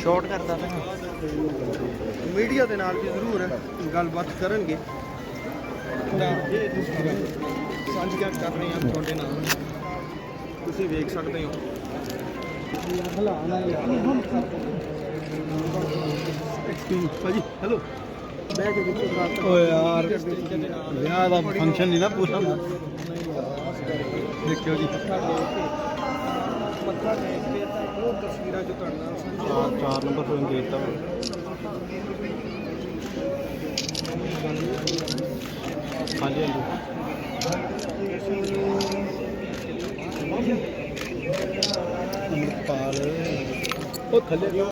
Short ਕਰਦਾ ਪਿਆ media ਦੇ ਨਾਲ ਵੀ ਜ਼ਰੂਰ ਹੈ ਗੱਲਬਾਤ ਕਰਨਗੇ। ਤਾਂ ਇਹ ਸਾਂਝੀਆਂ ਕਰ ਰਹੇ ਹਾਂ ਤੁਹਾਡੇ ਨਾਲ? ਤੁਸੀਂ ਵੇਖ ਸਕਦੇ ਹੋ। ਐਕਸਪੀਰੀਅੰਸ ਭਾਜੀ ਹੈਲੋ ਬਹਿ ਕੇ ਵਿੱਚੋਂ ਬਾਤ ਓ ਯਾਰ, ਵਿਆਹ ਦਾ ਫੰਕਸ਼ਨ ਨਹੀਂ ਨਾ ਪੂਰਾ ਦੇਖਿਓ ਜੀ। ਮੱਥਾ ਟੇਕ ਕੇ ਤਾਂ ਉਹ ਤਸਵੀਰਾਂ ਜੋ ਤੁਹਾਡੇ ਚਾਰ ਚਾਰ ਨੰਬਰ ਫੋਨ ਦੇ ਦਿੱਤਾ ਹਾਂਜੀ ਹਾਂਜੀ। ਪਾਲ ਉਹ ਥੱਲੇ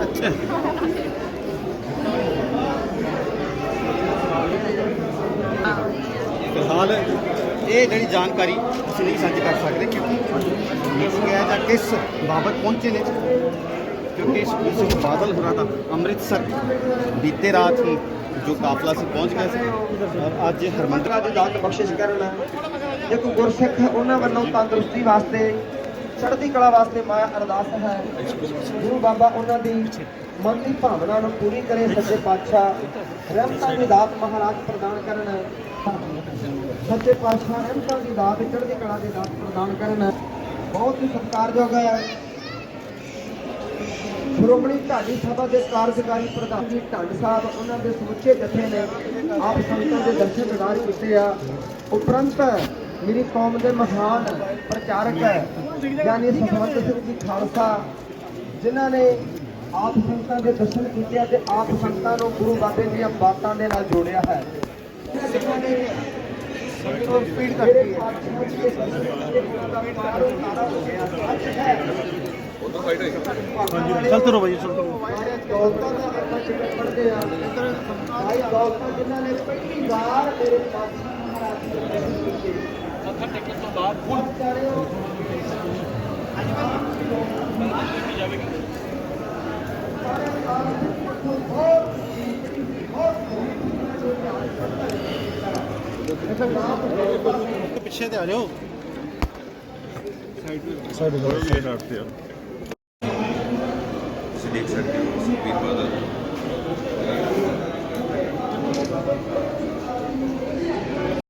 ਅੱਛਾ। ਫਿਲਹਾਲ ਇਹ ਜਿਹੜੀ ਜਾਣਕਾਰੀ ਅਸੀਂ ਨਹੀਂ ਸਾਂਝੀ ਕਰ ਸਕਦੇ ਕਿਉਂਕਿ ਇਸ ਗਿਆ ਜਾਂ ਕਿਸ ਬਾਬਤ ਪਹੁੰਚੇ ਨੇ, ਕਿਉਂਕਿ ਸਿੰਘ ਬਾਦਲ ਹੋਰਾਂ ਦਾ ਅੰਮ੍ਰਿਤਸਰ ਬੀਤੇ ਰਾਤ ਹੀ ਜੋ ਕਾਫਲਾ ਸੀ, ਪਹੁੰਚ ਗਿਆ ਸੀ। ਔਰ ਅੱਜ ਹਰਮੰਦਰ ਦੇ ਦਾਤ ਬਖਸ਼ਿਸ਼ ਕਰਨ ਇੱਕ ਗੁਰਸਿੱਖ ਉਹਨਾਂ ਵੱਲੋਂ ਤੰਦਰੁਸਤੀ ਵਾਸਤੇ, ਚੜ੍ਹਦੀ ਕਲਾ ਵਾਸਤੇ ਮਾਇਆ ਅਰਦਾਸ ਹੈ। ਗੁਰੂ ਬਾਬਾ ਉਹਨਾਂ ਦੀ ਮਨ ਦੀ ਭਾਵਨਾ ਨੂੰ ਪੂਰੀ ਕਰੇ, ਸੱਚੇ ਪਾਤਸ਼ਾਹ, ਰਹਿਮਤਾਂ ਦੀ ਦਾਤ ਮਹਾਰਾਜ ਪ੍ਰਦਾਨ ਕਰਨ। ਸੱਚੇ ਪਾਤਸ਼ਾਹ ਰਹਿਮਤਾਂ ਦੀ ਦਾਤ ਚੜ੍ਹਦੀ ਕਲਾ ਦੇ ਦਾਤ ਪ੍ਰਦਾਨ ਕਰਨ। ਬਹੁਤ ਹੀ ਸਤਿਕਾਰਯੋਗ ਹੈ। ਸ਼੍ਰੋਮਣੀ ਢਾਡੀ ਸਭਾ ਦੇ ਕਾਰਜਕਾਰੀ ਪ੍ਰਧਾਨ ਜੀ ਢੰਡ ਸਾਹਿਬ, ਉਹਨਾਂ ਦੇ ਸਮੁੱਚੇ ਜਥੇ ਨੇ ਆਪ ਸੰਗਤਾਂ ਦੇ ਦਰਸ਼ਨ ਦਿਦਾਰ ਕੀਤੇ ਆ। ਉਪਰੰਤ ਮੇਰੀ ਕੌਮ ਦੇ ਮਹਾਨ ਪ੍ਰਚਾਰਕ ਯਾਨੀ ਸੁਖਵੰਤ ਸਿੰਘ ਜੀ ਖਾਲਸਾ, ਜਿਨ੍ਹਾਂ ਨੇ ਆਪ ਸੰਗਤਾਂ ਦੇ ਦਰਸ਼ਨ ਕੀਤੇ ਤੇ ਆਪ ਸੰਗਤਾਂ ਨੂੰ ਗੁਰੂ ਬਾਬੇ ਦੀਆਂ ਬਾਤਾਂ ਦੇ ਨਾਲ ਜੋੜਿਆ ਹੈ। ਸਪੀਡ ਕਰਦੀ ਹੈ ਚਲਤੇ ਰਹੋ ਭਾਈ ਚਲਤੇ ਰਹੋ ਦੌਲਤਾਂ ਦਾ ਆਪਾਂ ਜ਼ਿਕਰ ਪੜ੍ਹਦੇ ਆ ਭਾਈ ਦੌਲਤਾਂ ਜਿਨ੍ਹਾਂ ਨੇ ਪਹਿਲੀ ਵਾਰ ਮੇਰੇ ਪਾਤਸ਼ਾਹ ਮਹਾਰਾਜ ਜੀ ਦੇ ਦਰਸ਼ਨ ਕੀਤੇ ਮੱਥਾ ਟੇਕਣ ਤੋਂ ਹੁਣ ਚਾਰਿਓ ਪਿੱਛੇ ਤੇ ਆ। ਜਾਓ ਤੁਸੀਂ ਦੇਖ ਸਕਦੇ ਹੋ ਸੁਖਬੀਰ ਬਾਦਲ